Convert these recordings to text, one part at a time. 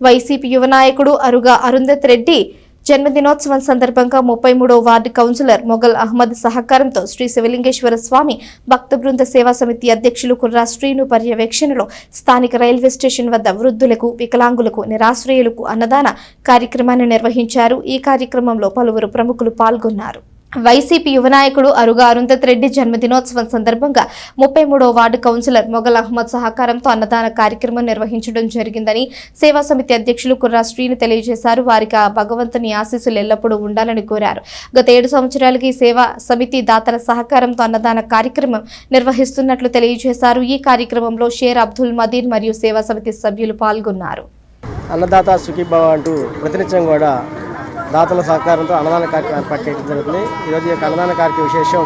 YCP యువ నాయకుడు అరుగా అరుంధత్ రెడ్డి జన్మదినోత్సవం సందర్భంగా ముప్పై మూడో వార్డు కౌన్సిలర్ మొగల్ అహ్మద్ సహకారంతో శ్రీ శివలింగేశ్వర స్వామి భక్త బృంద సేవా సమితి అధ్యక్షులు కుర్రా శ్రీను పర్యవేక్షణలో స్థానిక రైల్వే స్టేషన్ వద్ద వృద్ధులకు వికలాంగులకు నిరాశ్రయులకు అన్నదాన కార్యక్రమాన్ని నిర్వహించారు. ఈ కార్యక్రమంలో పలువురు ప్రముఖులు పాల్గొన్నారు. వైసీపీ యువనాయకుడు అరుగా అరుంధత్ రెడ్డి జన్మదినోత్సవం సందర్భంగా ముప్పై మూడో వార్డు కౌన్సిలర్ మొగల్ అహ్మద్ సహకారంతో అన్నదాన కార్యక్రమం నిర్వహించడం జరిగిందని సేవా సమితి అధ్యక్షులు కుర్రా శ్రీని తెలియజేశారు. వారికి ఆ భగవంతుని ఆశీస్సులు ఎల్లప్పుడూ ఉండాలని కోరారు. గత ఏడు సంవత్సరాలుగా ఈ సేవా సమితి దాతల సహకారంతో అన్నదాన కార్యక్రమం నిర్వహిస్తున్నట్లు తెలియజేశారు. ఈ కార్యక్రమంలో షేర్ అబ్దుల్ మదీన్ మరియు సేవా సమితి సభ్యులు పాల్గొన్నారు. అన్నదాత సుఖీభావ అంటూ ప్రతినిత్యం కూడా దాతల సహకారంతో అన్నదాన కార్యక్రమం ఏర్పాటు చేయడం జరుగుతుంది. ఈరోజు యొక్క అన్నదాన కార్యక్రమ విశేషం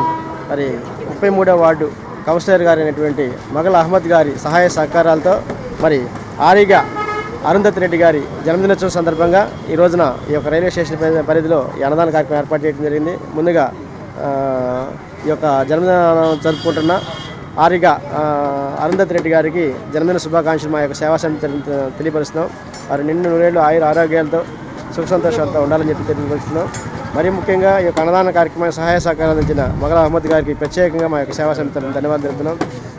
మరి ముప్పై మూడవ వార్డు కౌన్సిలర్ గారు అయినటువంటి మగల్ అహ్మద్ గారి సహాయ సహకారాలతో మరి ఆరిగా అరుంధత్ రెడ్డి గారి జన్మదినోత్సవం సందర్భంగా ఈ రోజున ఈ యొక్క రైల్వే స్టేషన్ పరిధిలో ఈ అన్నదాన కార్యక్రమం ఏర్పాటు చేయడం జరిగింది. ముందుగా ఈ యొక్క జన్మదిన జరుపుకుంటున్న ఆరిగా అరుంధతి రెడ్డి గారికి జన్మదిన శుభాకాంక్షలు మా యొక్క సేవా సమితి తెలియపరుస్తున్నాం. వారు నిండు నూరేళ్ళు ఆయుర ఆరోగ్యాలతో సుఖ సంతోషాలతో ఉండాలని చెప్పి తెలియపరుస్తున్నాం. మరి ముఖ్యంగా ఈ యొక్క అన్నదాన కార్యక్రమానికి సహాయ సహకారం అందించిన మగల అహ్మద్ గారికి ప్రత్యేకంగా మా యొక్క సేవా సమితి ధన్యవాదాలు తెలుపుతున్నాం.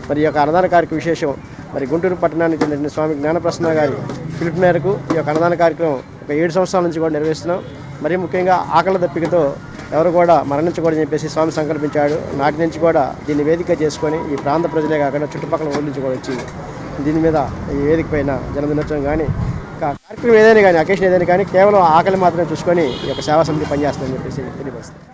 మరి ఈ యొక్క అన్నదాన కార్యక్రమ విశేషం మరి గుంటూరు పట్టణానికి చెందిన స్వామి జ్ఞానప్రసన్న గారి పిలుపు మేరకు ఈ యొక్క అన్నదాన కార్యక్రమం ఒక ఏడు సంవత్సరాల నుంచి కూడా నిర్వహిస్తున్నాం. మరి ముఖ్యంగా ఆకలి దప్పికతో ఎవరు కూడా మరణించకూడదని చెప్పేసి స్వామి సంకల్పించాడు. నాటి నుంచి కూడా దీన్ని వేదిక చేసుకొని ఈ ప్రాంత ప్రజలే కాకుండా చుట్టుపక్కల ఊళ్ళ నుంచి కూడా వచ్చి దీని మీద ఈ వేదిక పైన జన్మదినోత్సవం కానీ కార్యక్రమం ఏదైనా కానీ అకేషన్ ఏదైనా కానీ కేవలం ఆకలి మాత్రమే చూసుకొని ఈ యొక్క సేవా సమితి పనిచేస్తుందని చెప్పేసి తెలియపరుస్తుంది.